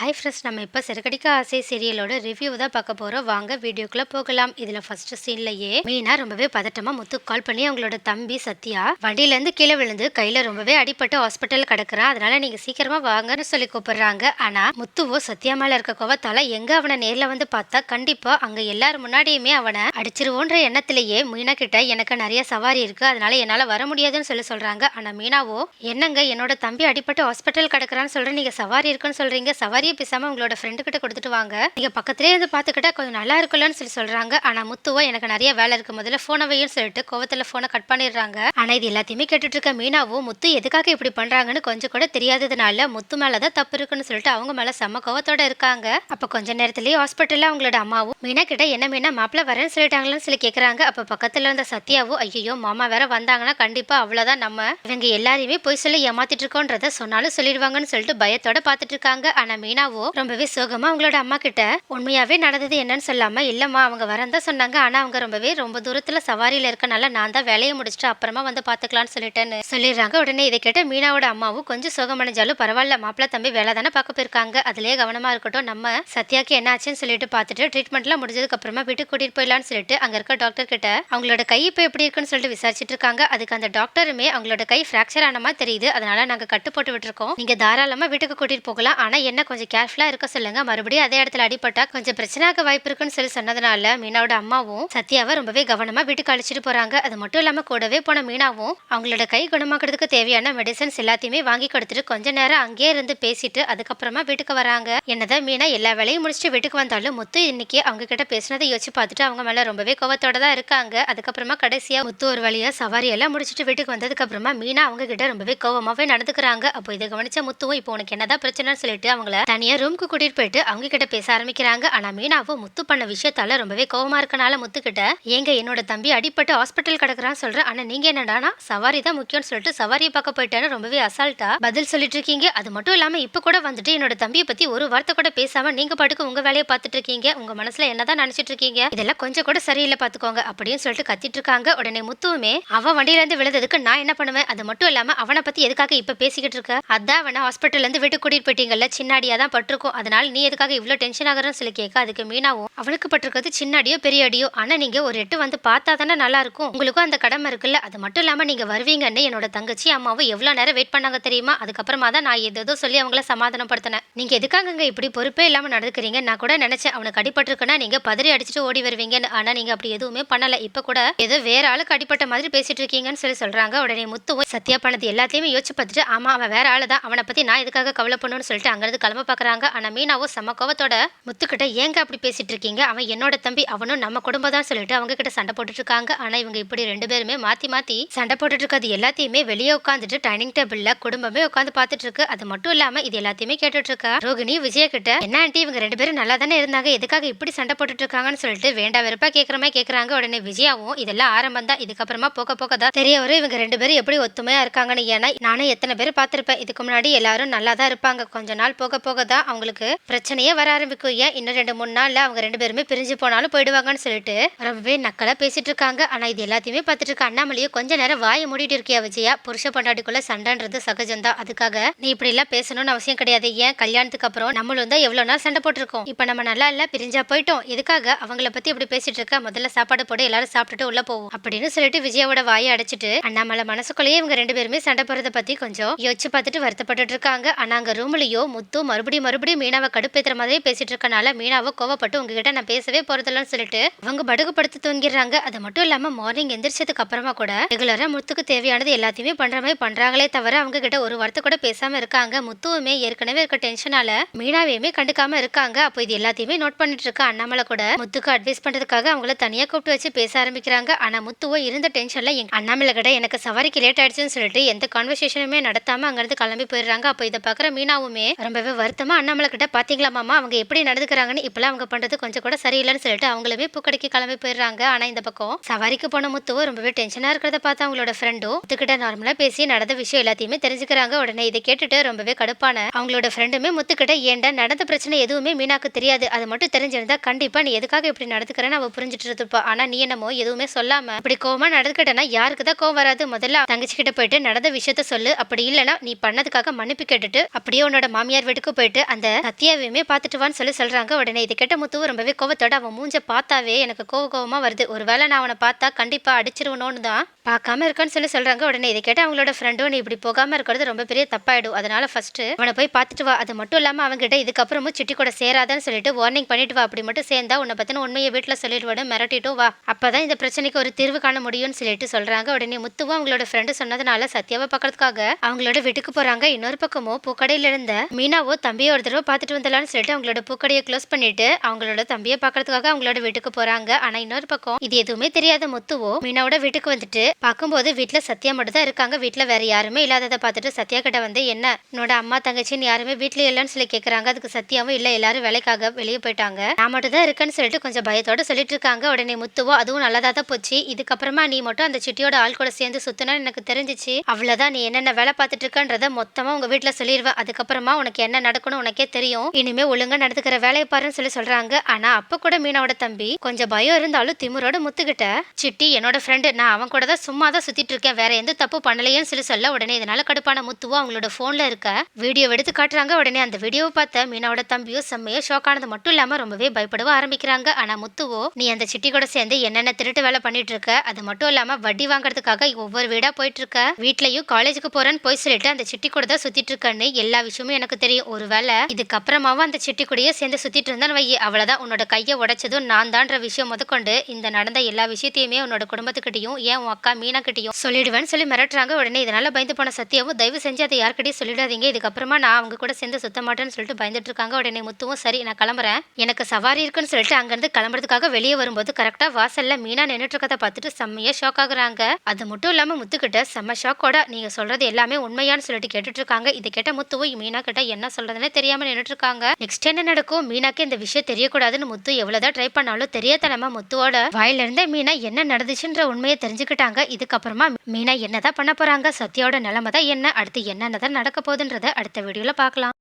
Hi friends நம்ம இப்போ சிறுகடிக்க ஆசை சீரியலோட ரிவ்யூ தான் பார்க்க போகிறோம் வாங்க வீடியோக்குள்ளே போகலாம். இதில் ஃபர்ஸ்ட் சீன்லயே மீனா ரொம்பவே பதட்டமாக முத்து கால் பண்ணி அவங்களோட தம்பி சத்யா வண்டியிலேருந்து கீழே விழுந்து கையில் ரொம்பவே அடிபட்டு ஹாஸ்பிட்டல் கிடக்குறான் அதனால நீங்கள் சீக்கிரமாக வாங்கன்னு சொல்லி கூப்பிடுறாங்க. ஆனால் முத்துவோ சத்யா மேலே இருக்க கோவத்தால எங்கே அவனை நேரில் வந்து பார்த்தா கண்டிப்பாக அங்கே எல்லார் முன்னாடியுமே அவனை அடிச்சிருவோன்ற எண்ணத்திலேயே மீனா கிட்ட எனக்கு நிறைய சவாரி இருக்குது அதனால என்னால் வர முடியாதுன்னு சொல்லி சொல்கிறாங்க ஆனால் மீனாவோ என்னங்க என்னோட தம்பி அடிபட்டு ஹாஸ்பிட்டல் கிடக்குறான்னு சொல்கிறேன் நீங்கள் சவாரி இருக்குன்னு சொல்கிறீங்க சவாரி சவாரியை பேசாமல் உங்களோட ஃப்ரெண்டு கிட்ட கொடுத்துட்டு வாங்க. நீங்கள் பக்கத்துலேயே இருந்து பார்த்துக்கிட்டா கொஞ்சம் நல்லா இருக்குல்லன்னு சொல்லி சொல்கிறாங்க ஆனால் முத்துவோ எனக்கு நிறைய வேலை இருக்கு. முதல்ல ஃபோனை வையும் சொல்லிட்டு கோவத்தில் ஃபோனை கட் பண்ணிடுறாங்க. ஆனால் இது எல்லாத்தையுமே கேட்டுட்டு இருக்க மீனாவும் முத்து எதுக்காக இப்படி பண்ணுறாங்கன்னு கொஞ்சம் கூட தெரியாததுனால முத்து மேலே தான் தப்பு இருக்குன்னு சொல்லிட்டு அவங்க மேலே செம்ம கோவத்தோட இருக்காங்க. அப்போ கொஞ்ச நேரத்துலேயே ஹாஸ்பிட்டலில் அவங்களோட அம்மாவும் மீனா கிட்ட என்ன மீனா மாப்பிள்ள வரேன்னு சொல்லிட்டாங்களான்னு சொல்லி கேட்குறாங்க அப்போ பக்கத்தில் இருந்த சத்யாவோ ஐயோ மாமா வேற வந்தாங்கன்னா கண்டிப்பாக அவ்வளோதான் நம்ம. இவங்க எல்லாரையுமே போய் சொல்லி ஏமாத்திட்டு இருக்கோன்றத சொன்னாலும் சொல்லிடுவாங்கன்னு சொல்லிட்டு பயத்தோட பார்த்துட்டு இருக்காங்க. ஆனால் மீனாவோ ரொம்பவே சோகமா அவங்களோட அம்மா கிட்ட உண்மையாவே நடந்தது என்னன்னு சொல்லாம இல்லம்மா அவங்க வரந்தா சொன்னாங்க. ஆனா அவங்க ரொம்பவே ரொம்ப தூரத்துல சவாரியில இருக்கனால நான் தான் வேலையை முடிச்சுட்டு அப்புறமா வந்து பாத்துக்கலாம்னு சொல்லிட்டேன்னு சொல்லிடுறாங்க. உடனே இதை கேட்ட மீனாவோட அம்மாவும் கொஞ்சம் சோகமடைஞ்சாலும் பரவாயில்ல மாப்பிள்ள தம்பி வேலை தானே பார்க்க போயிருக்காங்க. அதுலயே கவனமா இருக்கட்டும். நம்ம சத்யாக்கு என்ன ஆச்சுன்னு சொல்லிட்டு பார்த்துட்டு ட்ரீட்மெண்ட்லாம் முடிஞ்சதுக்கு அப்புறமா வீட்டுக்கு கூட்டிட்டு போயிடலாம்னு சொல்லிட்டு அங்க இருக்க டாக்டர் கிட்ட அவங்களோட கை இப்போ எப்படி இருக்குன்னு சொல்லிட்டு விசாரிச்சுட்டு இருக்காங்க. அதுக்கு அந்த டாக்டருமே அவங்களோட கை ஃப்ராக்சர் ஆன மாதிரி தெரியுது. அதனால நாங்க கட்டு போட்டு விட்டுருக்கோம். நீங்க தாராளமா வீட்டுக்கு கூட்டிட்டு போகலாம். ஆனா என்ன கொஞ்சம் கேர்ஃபுல்லா இருக்க சொல்லுங்க. மறுபடியும் அதே இடத்துல அடிபட்டா கொஞ்சம் பிரச்சனையாக வாய்ப்பு இருக்குன்னு சொல்லி சொன்னதுனால மீனாவோட அம்மாவும் சத்யாவை ரொம்பவே கவனமா வீட்டுக்கு அழைச்சிட்டு போறாங்க. அது மட்டும் இல்லாமல் கூடவே போன மீனாவும் அவங்களோட கை குணமாக்குறதுக்கு தேவையான மெடிசன்ஸ் எல்லாத்தையுமே வாங்கி கொடுத்துட்டு கொஞ்ச நேரம் அங்கேயே இருந்து பேசிட்டு அதுக்கப்புறமா வீட்டுக்கு வராங்க. என்னதான் மீனா எல்லா வேலையும் முடிச்சுட்டு வீட்டுக்கு வந்தாலும் முத்து இன்னைக்கு அவங்க கிட்ட பேசினதை யோசிச்சு பார்த்துட்டு அவங்க மேல ரொம்பவே கோவத்தோட தான் இருக்காங்க. அதுக்கப்புறமா கடைசியா முத்து ஒரு வழியா சவாரி எல்லாம் முடிச்சுட்டு வீட்டுக்கு வந்ததுக்கு அப்புறமா மீனா அவங்க கிட்ட ரொம்பவே கோவமாவே நடந்துக்கிறாங்க. அப்போ இதை கவனிச்ச முத்துவும் இப்போ உனக்கு என்னதான் பிரச்சனைன்னு சொல்லிட்டு அவங்கள தனியா ரூமுக்கு கூட்டிட்டு போயிட்டு அவங்க கிட்ட பேச ஆரம்பிக்கிறாங்க. ஆனா மீனாவும் முத்து பண்ண விஷயத்தால ரொம்பவே கோவமா இருக்கனால முத்துக்கிட்ட ஏங்க என்னோட தம்பி அடிப்பட்டு ஹாஸ்பிட்டல் கிடக்குறான்னு சொல்றேன். ஆனா நீங்க என்னடானா சவாரி தான் முக்கியம்னு சொல்லிட்டு சவாரியை பார்க்க போயிட்டேன்னு ரொம்பவே அசால்ட்டா பதில் சொல்லிட்டு இருக்கீங்க. அது மட்டும் இல்லாம இப்ப கூட வந்துட்டு என்னோட தம்பியை பத்தி ஒரு வார்த்தை கூட பேசாம நீங்க பாட்டுக்கு உங்க வேலையை பார்த்துட்டு இருக்கீங்க. உங்க மனசுல என்னதான் நினைச்சிட்டு இருக்கீங்க? இதெல்லாம் கொஞ்சம் கூட சரியில்லை பாத்துக்கோங்க அப்படின்னு சொல்லிட்டு கத்திட்டு இருக்காங்க. உடனே முத்துவுமே அவன் வண்டியில இருந்து விழுந்ததுக்கு நான் என்ன பண்ணுவேன்? அது மட்டும் இல்லாம அவனை பத்தி எதுக்காக இப்ப பேசிக்கிட்டு இருக்க? அதான் அவனை ஹாஸ்பிட்டல்ல இருந்து வீட்டுக்கு கூட்டிட்டு போயிட்டீங்கல்ல சின்னாடியா தான் பட்டிருக்கும். அதனால நீ எதுக்காக இவ்வளோ டென்ஷன் ஆகிறன்னு சொல்லி கேட்க அதுக்கு மீனாவும் அவளுக்கு பட்டிருக்கிறது சின்ன அடியோ பெரிய அடியோ ஆனா நீங்க ஒரு எட்டு வந்து பார்த்தா தானே நல்லா இருக்கும். உங்களுக்கும் அந்த கடமை இருக்குல்ல. அது மட்டும் இல்லாமல் நீங்கள் வருவீங்கன்னு என்னோட தங்கச்சி அம்மாவும் எவ்வளோ நேரம் வெயிட் பண்ணாங்க தெரியுமா? அதுக்கப்புறமா தான் நான் ஏதோ சொல்லி அவங்கள சமாதானப்படுத்தினேன். நீங்க எதுக்காகங்க இப்படி பொறுப்பே இல்லாமல் நடந்துக்கிறீங்க நான் கூட நினைச்சேன். அவனுக்கு அடிபட்டிருக்குன்னா நீங்கள் பதறி அடிச்சுட்டு ஓடி வருவீங்கன்னு. ஆனால் நீங்கள் அப்படி எதுவுமே பண்ணலை. இப்போ கூட ஏதோ வேற ஆளுக்கு அடிப்பட்ட மாதிரி பேசிட்டு இருக்கீங்கன்னு சொல்லி சொல்கிறாங்க உடனே முத்துவும் சத்யா பண்ணது எல்லாத்தையுமே யோசிச்சு பார்த்துட்டு ஆமா அவன் வேற ஆள் தான் அவனை பற்றி நான் எதுக்காக கவலைப்படணும்னு சொல்லிட்டு அங்கேருந்து கிளம்ப பார்க்குறாங்க ஆனால் மீனாவும் செம கோவத்தோட முத்துக்கிட்ட ஏங்க அப்படி பேசிட்டு இருக்கீங்க? அவன் என்னோட தம்பி அவனும் நம்ம குடும்பம் தான் சொல்லிட்டு அவங்க கிட்ட சண்டை போட்டுட்டு இருக்காங்க. ஆனால் இவங்க இப்படி ரெண்டு பேருமே மாத்தி மாத்தி சண்டை போட்டுட்டு இருக்கிறது எல்லாத்தையுமே வெளியே உட்காந்துட்டு டைனிங் டேபிள்ல குடும்பமே உட்காந்து பார்த்துட்டு இருக்கு. அது மட்டும் இல்லாம இது எல்லாத்தையுமே கேட்டுட்டு இருக்கா? ரோகிணி விஜய கிட்ட என்ன ஆண்டி இவங்க ரெண்டு பேரும் நல்லா தானே இருந்தாங்க? எதுக்காக இப்படி சண்டை போட்டுட்டு இருக்காங்கன்னு சொல்லிட்டு வேண்டா வெறுப்பா கேட்கறமே கேக்குறாங்க. உடனே விஜயாவும் இதெல்லாம் ஆரம்பம் தான். இதுக்கப்புறமா போக போக தான் தெரிய வரும் இவங்க ரெண்டு பேரும் எப்படி ஒத்துமையா இருக்காங்கன்னு ஏன்னா நானும் எத்தனை பேர் பார்த்திருப்பேன். இதுக்கு முன்னாடி எல்லாரும் நல்லா தான் இருப்பாங்க. கொஞ்ச நாள் போக போக தான் அவங்களுக்கு பிரச்சனையே வர ஆரம்பிக்கும். ஏன் இன்னும் ரெண்டு மூணு நாள்ல அவங்க ரெண்டு பேருமே பிரிஞ்சு போனாலும் போயிடுவாங்கன்னு சொல்லிட்டு ரொம்பவே நக்கலா பேசிட்டு இருக்காங்க. ஆனா இது எல்லாத்தையுமே பார்த்துட்டு இருக்க அண்ணாமலையும் கொஞ்ச நேரம் வாயை மூடிட்டு இருக்கியா விஜயா? புருஷ பொண்டாட்டிக்குள்ள சண்டைன்றது சகஜம்தான். அதுக்காக நீ இப்படி எல்லாம் பேசணும்னு அவசியம் கிடையாது. ஏன்? கல்யாணத்துக்கு அப்புறம் நம்மளும் தான் எவ்வளவு நாள் சண்டை போட்டிருக்கோம். இப்ப நம்ம நல்லா இல்ல பிரிஞ்சா போயிட்டோம். எதுக்காக அவங்கள பத்தி இப்படி பேசிட்டு இருக்க? முதல்ல சாப்பாடு போட்டு எல்லாரும் சாப்பிட்டுட்டு உள்ள போவோம் அப்படின்னு சொல்லிட்டு விஜயாவோட வாயை அடைச்சிட்டு அண்ணாமலை மனசுக்குள்ளேயே இவங்க ரெண்டு பேருமே சண்டை போறத பத்தி கொஞ்சம் யோசிச்சு பார்த்துட்டு வருத்தப்பட்டுட்டு இருக்காங்க. ஆனா அங்க ரூம்லயோ முத்து மறுபடியும் மறுபடியும் மீனாவை கடுப்பேத்துற மாதிரியே பேசிட்டு இருக்கனால மீனாவை கோவப்பட்டு உங்ககிட்ட நான் பேசவே போறதில்லன்னு சொல்லிட்டு அவங்க படுகு படுத்து தூங்கிடுறாங்க. அது மட்டும் இல்லாம மார்னிங் எந்திரிச்சதுக்கு அப்புறமா கூட ரெகுலரா முத்துக்கு தேவையானது எல்லாத்தையுமே பண்ற மாதிரி பண்றாங்களே தவிர அவங்க கிட்ட ஒரு வார்த்தை கூட பேசாம இருக்காங்க. முத்துவுமே ஏற்கனவே இருக்க டென்ஷனால மீனாவையுமே கண்டுக்காம இருக்காங்க. அப்போ இது எல்லாத்தையுமே நோட் பண்ணிட்டு இருக்க அண்ணாமலை கூட முத்துக்கு அட்வைஸ் பண்றதுக்காக அவங்கள தனியா கூப்பிட்டு வச்சு பேச ஆரம்பிக்கிறாங்க. ஆனா முத்துவோ இருந்த டென்ஷன்ல எங்க அண்ணாமலை கிட்ட எனக்கு சவாரிக்கு லேட் ஆயிடுச்சுன்னு சொல்லிட்டு எந்த கான்வர்சேஷனுமே நடத்தாம அங்கிருந்து கிளம்பி போயிடுறாங்க. அப்போ இதை பாக்குற மீனாவுமே ரொம்பவே மொத்தமாக அண்ணாமலை கிட்ட பார்த்தீங்களா மாமா? அவங்க எப்படி நடந்துக்கிறாங்கன்னு இப்பெல்லாம் அவங்க பண்ணுறது கொஞ்சம் கூட சரியில்லைன்னு சொல்லிட்டு அவங்களுமே பூக்கடைக்கு கிளம்பி போயிடுறாங்க. ஆனால் இந்த பக்கம் சவாரிக்கு போன முத்துவோ ரொம்பவே டென்ஷனாக இருக்கிறத பார்த்து அவங்களோட ஃப்ரெண்டும் முத்துக்கிட்ட நார்மலாக பேசி நடந்த விஷயம் எல்லாத்தையுமே தெரிஞ்சுக்கிறாங்க. உடனே இதை கேட்டுட்டு ரொம்பவே கடுப்பான அவங்களோட ஃப்ரெண்டுமே முத்துக்கிட்ட ஏன்டா நடந்த பிரச்சனை எதுவுமே மீனாக்கு தெரியாது. அது மட்டும் தெரிஞ்சிருந்தா கண்டிப்பாக நீ எதுக்காக இப்படி நடந்துக்கிறேன்னு அவ புரிஞ்சுட்டு இருப்பா ஆனால் நீ என்னமோ எதுவுமே சொல்லாம இப்படி கோவமாக நடந்துக்கிட்டேன்னா யாருக்கு தான் கோவம் வராது. முதல்ல தங்கச்சி கிட்ட போயிட்டு நடந்த விஷயத்த சொல்லு. அப்படி இல்லைன்னா நீ பண்ணதுக்காக மன்னிப்பு கேட்டுட்டு அப்படியே உன்னோட மாமியார் வீட்டுக்கு போயிட்டு போயிட்டு அந்த சத்யாவையுமே பார்த்துட்டு வான்னு சொல்லி சொல்கிறாங்க உடனே இது கேட்ட முத்துவும் ரொம்பவே கோவத்தோட அவன் மூஞ்ச பார்த்தாவே எனக்கு கோவ கோவமாக வருது. ஒருவேளை நான் அவனை பார்த்தா கண்டிப்பாக அடிச்சிருவனோன்னு தான் பார்க்காம இருக்கான்னு சொல்லி சொல்கிறாங்க உடனே இதை கேட்ட அவங்களோட ஃப்ரெண்டும் நீ இப்படி போகாமல் இருக்கிறது ரொம்ப பெரிய தப்பாயிடும். அதனால் ஃபஸ்ட்டு அவனை போய் பார்த்துட்டு வா. அது மட்டும் இல்லாமல் அவங்ககிட்ட இதுக்கப்புறமும் சிட்டி கூட சேராதான்னு சொல்லிட்டு வார்னிங் பண்ணிட்டு வா. அப்படி மட்டும் சேர்ந்தா உன்னை பற்றின உண்மையை வீட்டில் சொல்லிட்டு மிரட்டிட்டும் வா. அப்போ தான் இந்த பிரச்சனைக்கு ஒரு தீர்வு காண முடியும்னு சொல்லிட்டு சொல்கிறாங்க உடனே முத்துவும் அவங்களோட ஃப்ரெண்டு சொன்னதுனால சத்யாவை பார்க்கறதுக்காக அவங்களோட வீட்டுக்கு போகிறாங்க இன்னொரு பக்கமோ பூக்கடையில் இருந்த மீனாவோ தம்பியை ஒரு தடவை பார்த்துட்டு வந்துடலாம்னு சொல்லிட்டு அவங்களோட பூக்கடையை க்ளோஸ் பண்ணிட்டு அவங்களோட தம்பியை பார்க்கறதுக்காக அவங்களோட வீட்டுக்கு போறாங்க. ஆனா இன்னொரு பக்கம் இது எதுவுமே தெரியாத முத்துவோ மீனாவோட வீட்டுக்கு வந்துட்டு பார்க்கும்போது வீட்டுல சத்யா மட்டும் தான் இருக்காங்க. வீட்டுல வேற யாருமே இல்லாததை பார்த்துட்டு சத்யா கிட்ட வந்து என்ன என்னோட அம்மா தங்கச்சின்னு யாருமே வீட்ல இல்லைன்னு சொல்லி கேக்குறாங்க. அதுக்கு சத்யாவும் இல்ல எல்லாரும் வேலைக்காக வெளியே போயிட்டாங்க. நான் மட்டும் தான் இருக்கேன்னு சொல்லிட்டு கொஞ்சம் பயத்தோட சொல்லிட்டு இருக்காங்க. உடனே முத்துவோ அதுவும் நல்லதா தான் போச்சு. இதுக்கப்புறமா நீ மட்டும் அந்த சிட்டியோட ஆள் கூட சேர்ந்து சுத்தினா எனக்கு தெரிஞ்சிச்சு. அவ்வளவுதான். நீ என்னென்ன வேலை பார்த்துட்டு இருக்கன்றத மொத்தமா உங்க வீட்டுல சொல்லிடுவேன் அதுக்கப்புறமா உனக்கு என்ன நடக்கும் இருக்கும்னு உனக்கே தெரியும். இனிமே ஒழுங்கா நடந்துக்கிற வேலையை பாருன்னு சொல்லி சொல்றாங்க. ஆனா அப்ப கூட மீனாவோட தம்பி கொஞ்சம் பயம் இருந்தாலும் திமுரோட முத்துக்கிட்ட சிட்டி என்னோட ஃப்ரெண்டு நான் அவன் கூட தான் சும்மா தான் சுத்திட்டு இருக்கேன். வேற எந்த தப்பு பண்ணலையேன்னு சொல்லி சொல்ல உடனே இதனால கடுப்பான முத்துவோ அவங்களோட போன்ல இருக்க வீடியோ எடுத்து காட்டுறாங்க. உடனே அந்த வீடியோவை பார்த்த மீனாவோட தம்பியோ செம்மையோ ஷாக் ஆனது மட்டும் இல்லாம ரொம்பவே பயப்படவும் ஆரம்பிக்கிறாங்க. ஆனா முத்துவோ நீ அந்த சிட்டி கூட சேர்ந்து என்னென்ன திருட்டு வேலை பண்ணிட்டு இருக்க? அது மட்டும் இல்லாம வட்டி வாங்குறதுக்காக ஒவ்வொரு வீடா போயிட்டு இருக்க? வீட்லயும் காலேஜுக்கு போறேன்னு போய் சொல்லிட்டு அந்த சிட்டி கூட தான் சுத்திட்டு இருக்கேன்னு எல்லா விஷயமும் எனக்கு தெரியும். ஒருவேளை இதுக்கப்புறமாவும் அந்த சிட்டி கூடயே சேர்ந்து சுத்திட்டு இருந்தான்னு வை அவ்வளவுதான். உன்னோட கையை உடைச்சதும் நான் தான்ற விஷயம் முதற்கொண்டு இந்த நடந்த எல்லா விஷயத்தையுமே உன்னோட குடும்பத்துக்கிட்டையும் ஏன் உன் அக்கா மீனா கிட்டையும் சொல்லிடுவேன்னு சொல்லி மிரட்டுறாங்க. உடனே இதனால பயந்து போன சத்தியாவும் தயவு செஞ்சு அதை யார்கிட்டயும் சொல்லிடாதீங்க. இதுக்கப்புறமா நான் அவங்க கூட சேர்ந்து சுத்த மாட்டேன்னு சொல்லிட்டு பயந்துட்டு இருக்காங்க. உடனே முத்துவும் சரி நான் கிளம்புறேன். எனக்கு சவாரி இருக்குன்னு சொல்லிட்டு அங்கிருந்து கிளம்புறதுக்காக வெளியே வரும்போது கரெக்டா வாசல்ல மீனா நின்றுட்டு இருக்கதை பார்த்துட்டு செம்மையா ஷாக் ஆகுறாங்க. அது மட்டும் இல்லாம முத்துக்கிட்ட செம்ம ஷாக்கோட நீங்க சொல்றது எல்லாமே உண்மையான்னு சொல்லிட்டு கேட்டுட்டு இருக்காங்க. இதை கேட்ட முத்துவும் மீனா கிட்ட என்ன சொல்றது தெரியாம நின்னுட்டு இருக்காங்க நெக்ஸ்ட் என்ன நடக்கும்? மீனாக்கு இந்த விஷயம் தெரியக்கூடாதுன்னு முத்து எவ்வளவுதான் ட்ரை பண்ணாலும் தெரியாதனமா முத்துவோட வாயில இருந்தே மீனா என்ன நடந்துச்சுன்ற உண்மையை தெரிஞ்சுக்கிட்டாங்க. இதுக்கப்புறமா மீனா என்னதான் பண்ண போறாங்க? சத்யாவோட நிலைமை தான் என்ன? அடுத்து என்னென்னதான் நடக்க போகுதுன்றத அடுத்த வீடியோல பார்க்கலாம்.